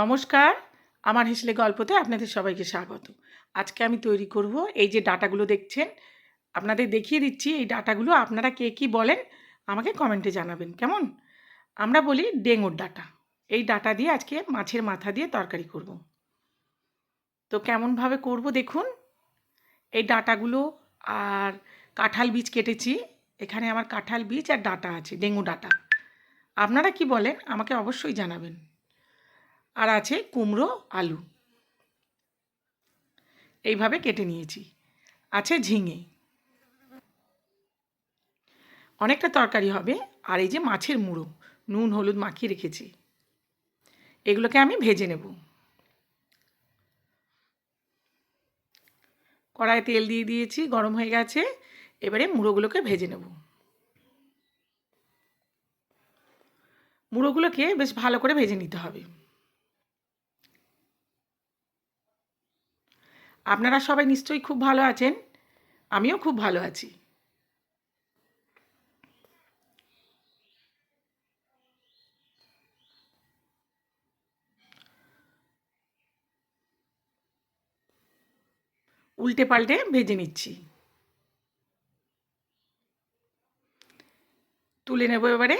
নমস্কার, আমার হেসলে গল্পতে আপনাদের সবাইকে স্বাগত। আজকে আমি তৈরি করব এই যে ডাটাগুলো দেখছেন, আপনাদের দেখিয়ে দিচ্ছি এই ডাটাগুলো আপনারা কে কী বলেন আমাকে কমেন্টে জানাবেন, কেমন? আমরা বলি ডেঙ্গুর ডাটা। এই ডাটা দিয়ে আজকে মাছের মাথা দিয়ে তরকারি করব। তো কেমনভাবে করব দেখুন, এই ডাটাগুলো আর কাঁঠাল বীজ কেটেছি, এখানে আমার কাঁঠাল বীজ আর ডাটা আছে ডেঙ্গু ডাটা। আপনারা কি বলেন আমাকে অবশ্যই জানাবেন। আর আছে কুমড়ো, আলু। এইভাবে কেটে নিয়েছি। আছে ঝিঙে। অনেকটা তরকারি হবে। আর এই যে মাছের মুড়ো, নুন, হলুদ মাখিয়ে রেখেছি। এগুলোকে আমি ভেজে নেব। কড়াইয়ে তেল দিয়ে দিয়েছি, গরম হয়ে গেছে। এবারে মুড়োগুলোকে ভেজে নেব। মুড়োগুলোকে বেশ ভালো করে ভেজে নিতে হবে। আপনারা সবাই নিশ্চয়ই খুব ভালো আছেন। আমিও খুব ভালো আছি। উল্টে পাল্টে ভেজে নিচ্ছি। তুলে নেব এবারে।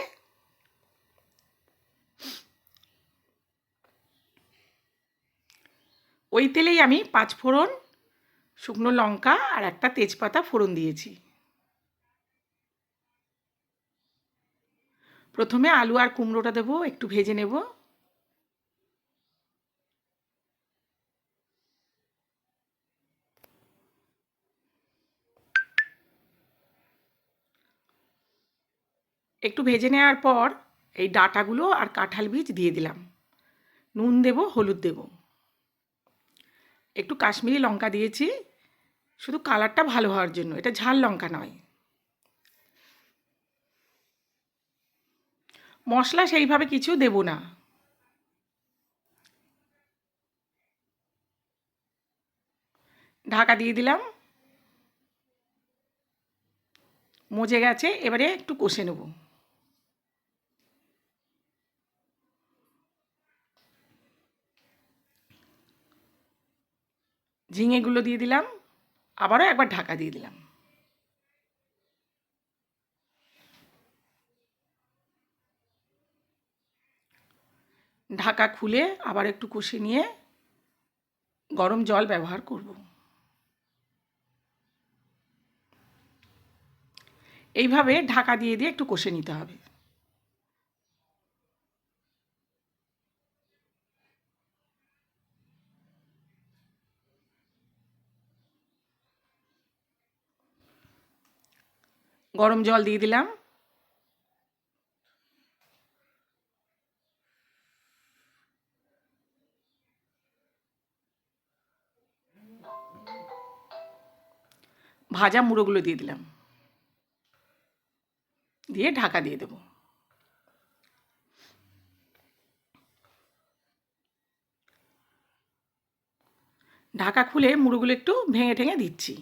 ওই তেলেই আমি পাঁচ ফোড়ন শুকনো লঙ্কা আর একটা তেজপাতা ফোড়ন দিয়েছি। প্রথমে আলু আর কুমড়োটা দেবো, একটু ভেজে নেব। একটু ভেজে নেওয়ার পর এই ডাটাগুলো আর কাঁঠাল বীজ দিয়ে দিলাম। নুন দেব, হলুদ দেবো। একটু কাশ্মীরি লঙ্কা দিয়েছি। শুধু কালারটা ভালো হওয়ার জন্য। এটা ঝাল লঙ্কা নয়। মশলা সেইভাবে কিছু দেব না। ঢাকা দিয়ে দিলাম। মজে গেছে। এবারে একটু কষে নেব। ঝিঙেগুলো দিয়ে দিলাম, আবারও একবার ঢাকা দিয়ে দিলাম। ঢাকা খুলে আবার একটু কষে নিয়ে গরম জল ব্যবহার করব। এইভাবে ঢাকা দিয়ে দিয়ে একটু কষে নিতে হবে। গরম জল দিয়ে দিলাম। ভাজা মুড়োগুলো দিয়ে দিলাম। দিয়ে ঢাকা দিয়ে দেব। ঢাকা খুলে মুড়োগুলো একটু ভেঙে ঠেঙে দিচ্ছি।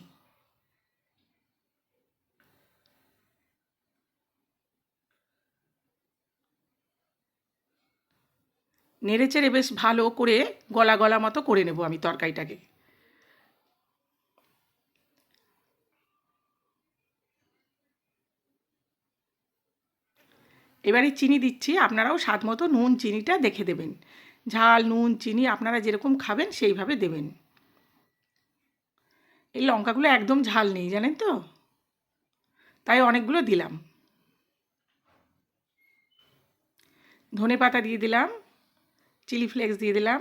নেড়ে চেড়ে বেশ ভালো করে গলা গলা মতো করে নেব আমি তরকারিটাকে। এবারে চিনি দিচ্ছি, আপনারাও স্বাদ মতো নুন চিনিটা দেখে দেবেন। ঝাল, নুন, চিনি আপনারা যেরকম খাবেন সেইভাবে দেবেন। এই লঙ্কাগুলো একদম ঝাল নেই, জানেন তো? তাই অনেকগুলো দিলাম। ধনে পাতা দিয়ে দিলাম। চিলি ফ্লেক্স দিয়ে দিলাম।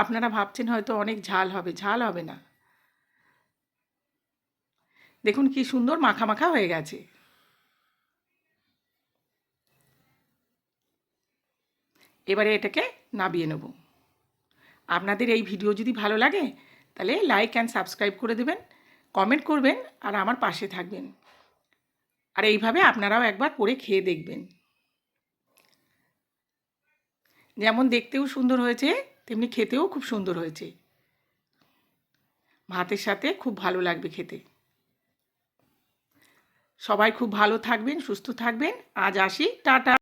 আপনারা ভাবছেন হয়তো অনেক ঝাল হবে ঝাল হবে না। দেখুন কি সুন্দর মাখা মাখা হয়ে গেছে। এবারে এটাকে নাবিয়ে নেব। আপনাদের এই ভিডিও যদি ভালো লাগে, তাহলে লাইক অ্যান্ড সাবস্ক্রাইব করে দেবেন কমেন্ট করবেন, আর আমার পাশে থাকবেন। আর এইভাবে আপনারাও একবার করে খেয়ে দেখবেন। যেমন দেখতেও সুন্দর হয়েছে, তেমনি খেতেও খুব সুন্দর হয়েছে। ভাতের সাথে খুব ভালো লাগবে খেতে। সবাই খুব ভালো থাকবেন, সুস্থ থাকবেন। আজ আসি, টাটা।